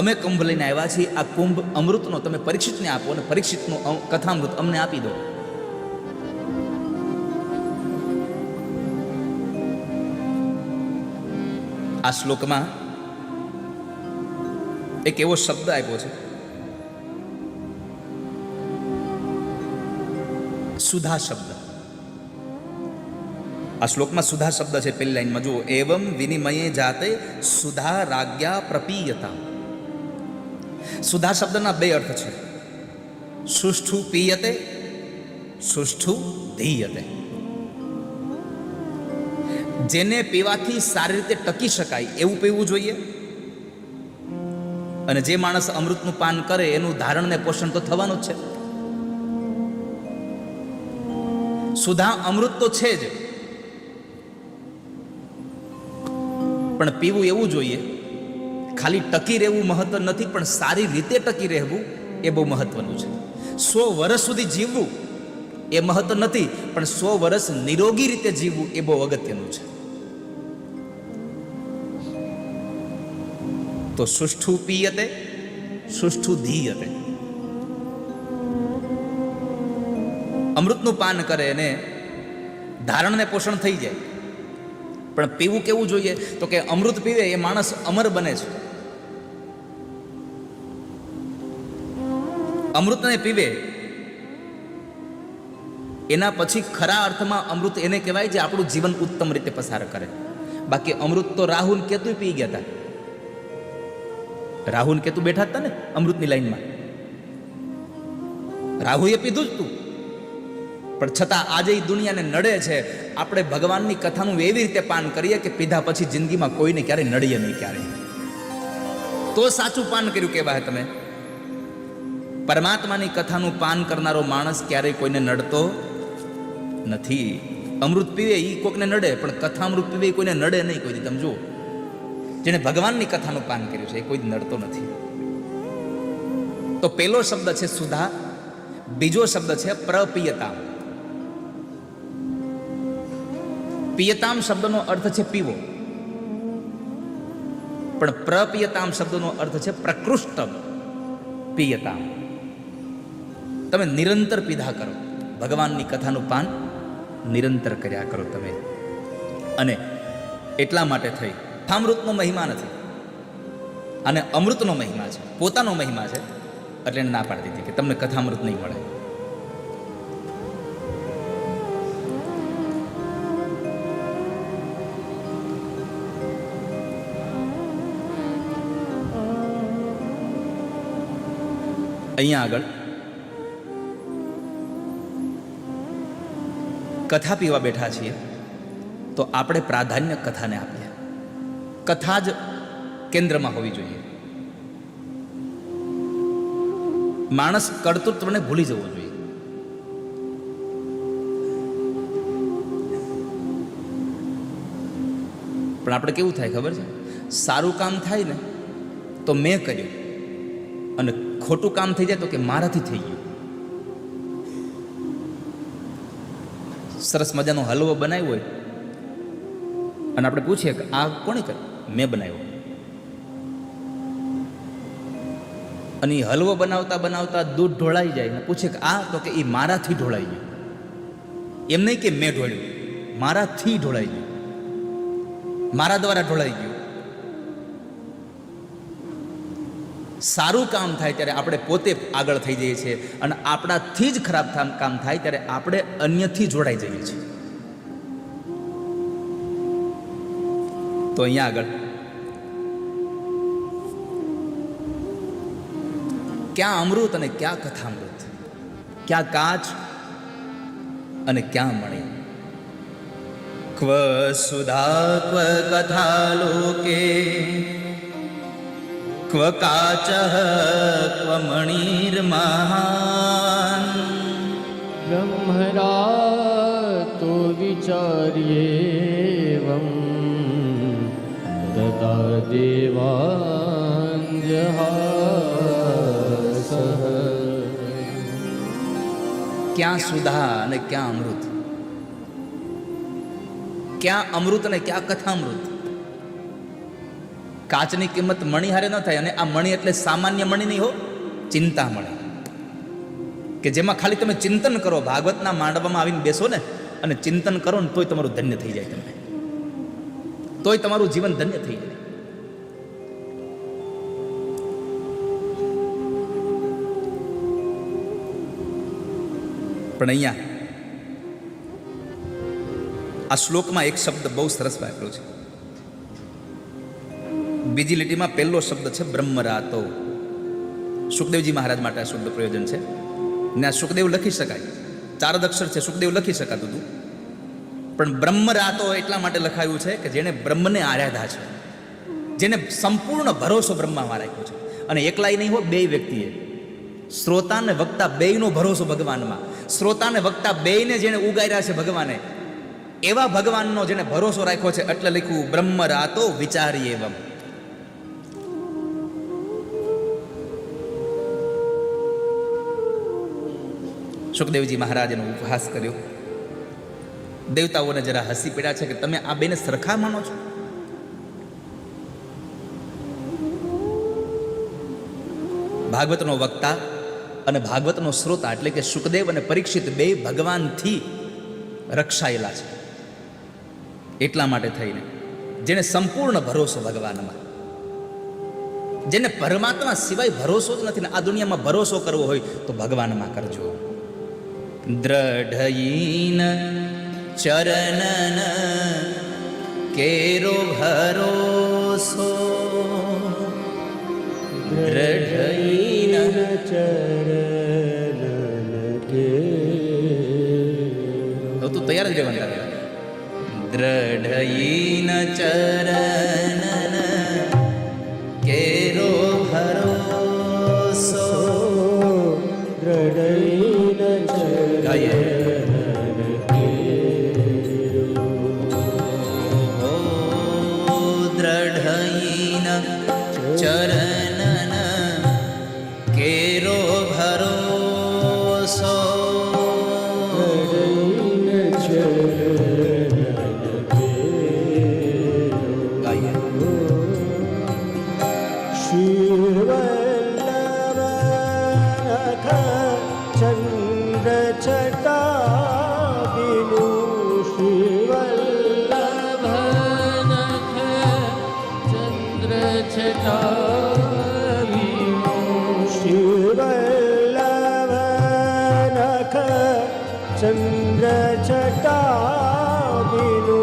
અમે કુંભ લઈને આવ્યા છીએ. આ કુંભ અમૃતનો તમે પરીક્ષિતને આપો અને પરીક્ષિતનું કથામૃત અમને આપી દો. આ શ્લોકમાં એક એવો શબ્દ આપ્યો છે. સુધા શબ્દ. આ શ્લોકમાં સુધા શબ્દ છે. પહેલી લાઈનમાં જુઓ. એવમ વિનિમયે જાતે સુધા રાગ્યા પ્રપીયતા. સુધા શબ્દના બે અર્થ છે. સુષ્ઠુ પીયતે, સુષ્ઠુ ધીયતે. જેને પીવાથી સારી રીતે ટકી શકાય એવું પીવું જોઈએ. અને જે માણસ અમૃતનું પાન કરે એનું ધારણ ને પોષણ તો થવાનું જ છે. સુધા અમૃત તો છે જ. પણ પીવું એવું જોઈએ ખાલી ટકી રહેવું મહત્વ નથી, પણ સારી રીતે ટકી રહેવું એ બહુ મહત્વનું છે. સો વર્ષ સુધી જીવવું એ મહત્વ નથી, પણ સો વર્ષ નિરોગી રીતે જીવવું એ બહુ અગત્યનું છે. તો સુષ્ઠુ પીયતે, સુષ્ઠુ ધીયતે. અમૃતનું પાન કરે અને ધારણને પોષણ થઈ જાય. પણ પીવું કેવું જોઈએ? તો કે અમૃત પીવે એ માણસ અમર બને છે. અમૃતને પીવે. એના પછી ખરા અર્થમાં અમૃત એને કહેવાય જે આપણું જીવન ઉત્તમ રીતે પસાર કરે. બાકી અમૃત તો રાહુલ કેતુ પી ગયા હતા રાહુલ કેતુ બેઠા હતા ને અમૃતની લાઈનમાં. રાહુએ પીધું જ તું. પણ છતાં આજે દુનિયાને નડે છે. આપણે ભગવાનની કથાનું એવી રીતે પાન કરીએ કે પીધા પછી જિંદગીમાં કોઈને ક્યારેય નડીએ નહીં ક્યારેય. તો સાચું પાન કર્યું કહેવાય તમે. પરમાત્માની કથાનું પાન કરનારો માણસ ક્યારેય કોઈને નડતો નથી. અમૃત પીવે એ કોકને નડે, પણ કથા અમૃત પીવે એ કોઈને નડે નહીં કોઈ તમે જુઓ. જેણે ભગવાનની કથાનું પાન કર્યું છે, એ કોઈ નડતો નથી. તો પેલો શબ્દ છે સુધા, બીજો શબ્દ છે પ્રપિયતામ. પિયતામ શબ્દનો અર્થ છે પીવો. પણ પ્રપિયતામ શબ્દનો અર્થ છે પ્રકૃષ્ટ પિયતામ. તમે નિરંતર પીધા કરો. ભગવાનની કથાનું પાન નિરંતર કર્યા કરો તમે. અને એટલા માટે થઈ અમૃતનો મહિમા નથી. અને અમૃતનો મહિમા છે, પોતાનો મહિમા છે, એટલે ના પાડી દીધી કે તમને કથામૃત નહીં મળે. અહીંયા આગળ કથા પીવા બેઠા છીએ, તો આપણે પ્રાધાન્ય કથાને આપીએ. કથા જ કેન્દ્રમાં હોવી જોઈએ. માણસ કર્તૃત્વને ભૂલી જવો જોઈએ. પણ આપણે કેવું થાય ખબર છે? સારું કામ થાય ને, તો મેં કર્યું. અને ખોટું કામ થઈ જાય તો કે મારાથી થઈ ગયું. સરસ મજાનો હલવો બનાવ્યો હોય. અને આપણે પૂછીએ કે આ કોણે કર્યો? મેં બનાવ્યો. અને એ હલવો બનાવતા બનાવતા દૂધ ઢોળાઈ જાય ને પૂછે કે આ તો કે એ મારાથી ઢોળાઈ ગયું. એમ નહીં કે મેં ઢોળ્યું. મારાથી ઢોળાઈ ગયું. મારા દ્વારા ઢોળાઈ ગયું. સારું કામ થાય ત્યારે આપણે પોતે આગળ થઈ જઈએ છીએ અને આપણાથી જ ખરાબ કામ થાય ત્યારે આપણે અન્યથી જોડાઈ જઈએ છીએ. તો અહીંયા આગળ. ક્યાં અમૃત અને ક્યાં કથામૃત? ક્યાં કાચ અને ક્યાં મણી? ક્વ સુધા ક્વ કથા લોકે ક્વ કાચ ક્વ મણિર્મહાન ब्रह्मरातो विचार्येवं तदा देवाञ्जहासः ક્યાં સુધા અને ક્યાં અમૃત ક્યાં અમૃત અને ક્યાં કથામૃત કાચની કિંમત મણી હારે ન થાય અને આ મણી એટલે સામાન્ય મણી નહીં હો ચિંતામણી કે જેમાં ખાલી તમે ચિંતન કરો, ભાગવતના માંડવામાં આવીને બેસો ને, અને ચિંતન કરો ને તોય તમારું ધન્ય થઈ જાય તમે તોય તમારું જીવન ધન્ય થઈ જાય. પણ અહીંયા આ શ્લોકમાં એક શબ્દ બહુ સરસ વાપર્યો છે. બીજી લીટીમાં પહેલો શબ્દ છે બ્રહ્મરાતો. સુખદેવજી મહારાજ માટે આ શબ્દ પ્રયોજન છે. ને આ સુખદેવ લખી શકાય. ચાર અક્ષર છે, સુખદેવ લખી શકાતું હતું. પણ બ્રહ્મરાતો એટલા માટે લખાયું છે કે જેણે બ્રહ્મને આરાધા છે. જેને સંપૂર્ણ ભરોસો બ્રહ્મામાં રાખ્યો છે. અને એકલાય નહીં હોય બે વ્યક્તિએ. શ્રોતા ને વક્તા બેયનો ભરોસો ભગવાનમાં. શ્રોતા ને વક્તા બેયને જેણે ઉગાર્યા છે ભગવાને. એવા ભગવાનનો જેને ભરોસો રાખ્યો છે એટલે લખ્યું બ્રહ્મ રાતો વિચારીએ એવમ. સુખદેવજી મહારાજનો ઉપહાસ કર્યો. દેવતાઓને જરા હસી પડ્યા છે કે તમે આ બેને સરખા માનો છો? ભાગવતનો વક્તા અને ભાગવતનો શ્રોતા એટલે કે સુખદેવ અને પરીક્ષિત બે ભગવાનથી રક્ષાયેલા છે. એટલા માટે થઈને જેને સંપૂર્ણ ભરોસો ભગવાનમાં. જેને પરમાત્મા સિવાય ભરોસો જ નથી ને આ દુનિયામાં ભરોસો કરવો હોય તો ભગવાનમાં કરજો. દ્રઢયીન ચરણન કેરો ભરોસો દ્રઢયીન તો તું તૈયાર જ રહેવાનું. દ્રઢયીન ચરણન ચંદ્ર છટા બિનુ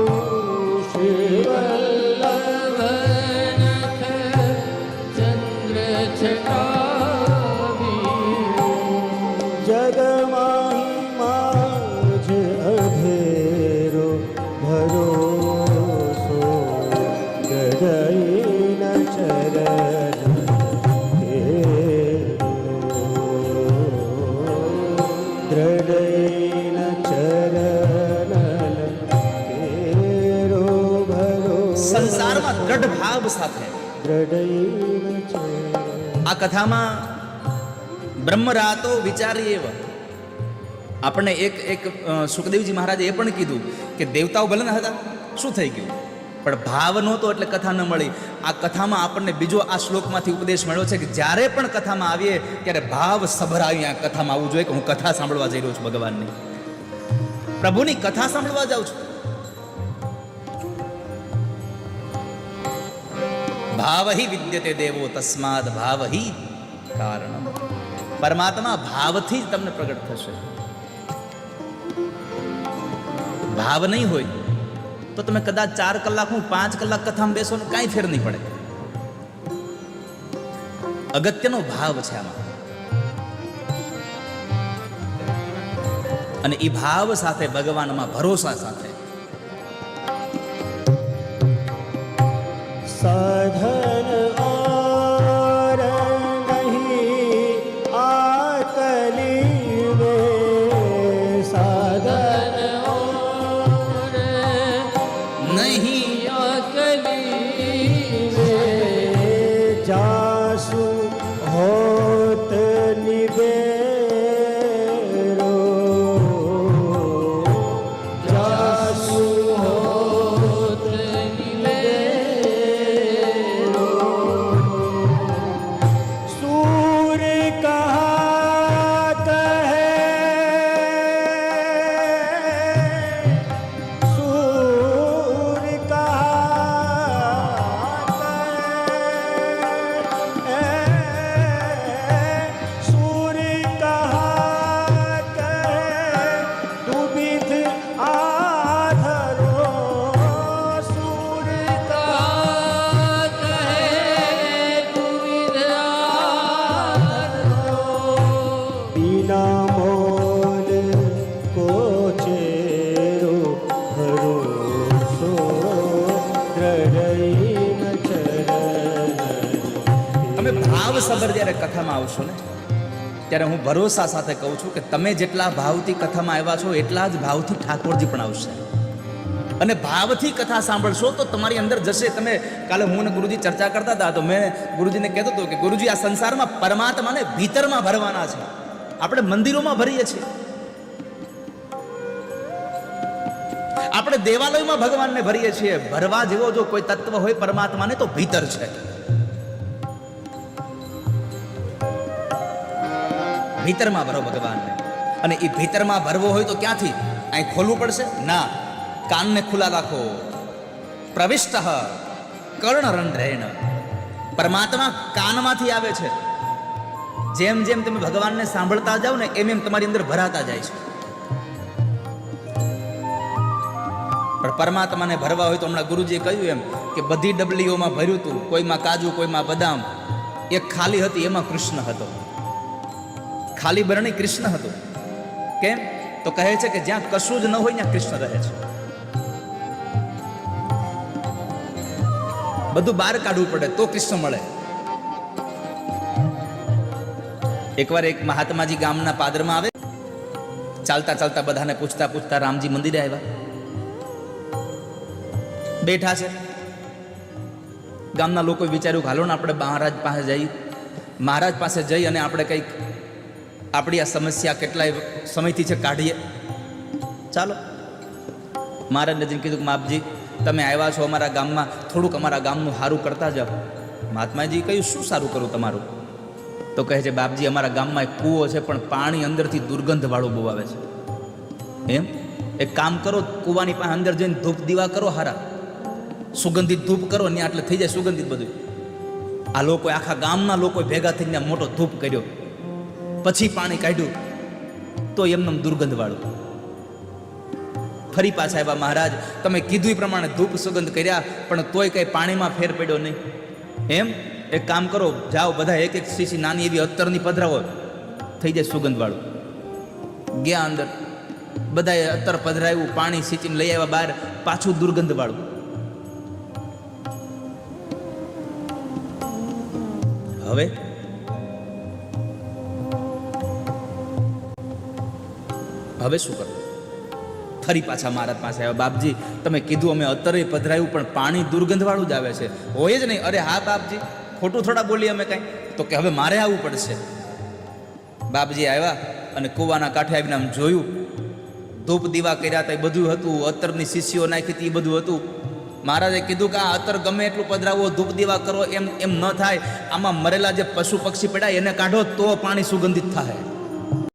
શિવલ્લભ લભનખ ચંદ્ર છટાવીનો જગમાહી માજ અધેરો ભરોસો ચરણ દ્રઢ ભાવ સાથે. આ કથામાં બ્રહ્મરાતો વિચારી એવ આપણને એક એક સુખદેવજી મહારાજે એ પણ કીધું કે દેવતાઓ ભલે હતા, શું થઈ ગયું? પણ ભાવ નહોતો એટલે કથા ન મળી. આ કથામાં આપણને બીજો આ શ્લોકમાંથી ઉપદેશ મળ્યો છે કે જ્યારે પણ કથામાં આવીએ, ત્યારે ભાવ સભરાવી આ કથામાં આવવું જોઈએ કે હું કથા સાંભળવા જઈ રહ્યો છું ભગવાનની. પ્રભુની કથા સાંભળવા જાઉં છું. ભાવહી વિદ્યતે દેવો તસ્માદ ભાવહી કારણ પરમાત્મા ભાવથી જ તમને પ્રગટ થશે ભાવ નહીં હોય તો તમે કદાચ ચાર કલાક હું પાંચ કલાક કથામાં બેસો ને કાંઈ ફેર નહીં પડે અગત્યનો ભાવ છે આમાં અને એ ભાવ સાથે ભગવાનમાં ભરોસા સાથે साधा કથામાં આવશો ને? ત્યારે હું ભરોસા સાથે કહું છું કે તમે જેટલા ભાવથી કથામાં આવ્યા છો, એટલા જ ભાવથી ઠાકોરજી પણ આવશે. અને ભાવથી કથા સાંભળશો તો તમારી અંદર જશે. તમે કાલે હું અને ગુરુજી ચર્ચા કરતા હતા તો મેં ગુરુજીને કહેતો હતો કે ગુરુજી, આ સંસારમાં પરમાત્માને ભીતરમાં ભરવાના છે. આપણે મંદિરોમાં ભરીએ છીએ. આપણે દેવાલયમાં ભગવાનને ભરીએ છીએ. ભરવા જેવો જો કોઈ તત્વ હોય પરમાત્માને તો ભીતર છે. ભીતરમાં ભરો ભગવાનને. અને એ ભીતરમાં ભરવો હોય તો ક્યાંથી? અહીં ખોલવું પડશે? ના. કાનને ખુલ્લા રાખો. પ્રવિષ્ટ કર્ણરંધ્રેણ. પરમાત્મા કાનમાંથી આવે છે. જેમ જેમ તમે ભગવાનને સાંભળતા જાઓ ને એમ એમ તમારી અંદર ભરાતા જાય છે. પણ પરમાત્માને ભરવા હોય તો હમણાં ગુરુજીએ કહ્યું એમ કે બધી ડબલીઓમાં ભર્યું હતું કોઈમાં કાજુ, કોઈમાં બદામ. એક ખાલી હતી, એમાં કૃષ્ણ હતો. ખાલી બરણી કૃષ્ણ હતું. કેમ? તો કહે છે કે જ્યાં કશું જ ન હોય ત્યાં કૃષ્ણ રહે છે. બધું બહાર કાઢવું પડે તો કૃષ્ણ મળે. એકવાર એક મહાત્માજી ગામના પાદરમાં આવે. ચાલતા ચાલતા બધાને પૂછતા પૂછતા રામજી મંદિરે આવ્યા. બેઠા છે. ગામના લોકોએ વિચાર્યું હાલો ને આપણે મહારાજ પાસે જઈ. મહારાજ પાસે જઈ અને આપણે કંઈક આપણી આ સમસ્યા કેટલાય સમયથી છે કાઢીએ. ચાલો. મહારાજ નજીક કીધું કે, માપજી, તમે આવ્યા છો અમારા ગામમાં, થોડુંક અમારા ગામનું સારું કરતા જાઓ. મહાત્માજી કહ્યું, શું સારું કરું તમારું? તો કહે છે, બાપજી, અમારા ગામમાં એક કૂવો છે, પણ પાણી અંદરથી દુર્ગંધવાળું બહુ આવે છે. એમ? એક કામ કરો, કૂવાની પાસે અંદર જઈને ધૂપ દીવા કરો હારા. સુગંધિત ધૂપ કરો ને એટલે થઈ જાય સુગંધિત બધું આ લોકોએ, આખા ગામના લોકો ભેગા થઈને મોટો ધૂપ કર્યો. પછી પાણી કાઢ્યું તો એમનેમ દુર્ગંધવાળું. ફરી પાછા આવ્યા મહારાજ, તમે કીધું એ પ્રમાણે ધૂપ સુગંધ કર્યા, પણ તોય કઈ પાણીમાં ફેર પડ્યો નહીં. એમ? એક કામ કરો, જાઓ બધા એક એક શીશી નાની એવી અત્તરની પધરાવો. થઈ જાય સુગંધવાળું. ગયા અંદર, બધાએ અત્તર પધરાવ્યું પાણી સિંચીને લઈ આવ્યા બહાર, પાછું દુર્ગંધવાળું. હવે? હવે શું કરવું? ફરી પાછા મહારાજ પાસે આવ્યા. બાપજી, તમે કીધું અમે અત્તરે પધરાયું, પણ પાણી દુર્ગંધવાળું જ આવે છે. હોય જ નહીં. અરે હા, બાપજી, ખોટું થોડા બોલીએ અમે કાંઈ? તો કે હવે મારે આવવું પડશે. બાપજી આવ્યા અને કૂવાના કાંઠે આવીને આમ જોયું. ધૂપ દીવા કર્યા હતા એ બધું હતું. અત્તરની શીશીઓ નાખી હતી, એ બધું હતું. મહારાજે કીધું કે આ અત્તર ગમે એટલું પધરાવો, ધૂપ દીવા કરો, એમ એમ ન થાય. આમાં મરેલા જે પશુ પક્ષી પડ્યા, એને કાઢો તો પાણી સુગંધિત થાય.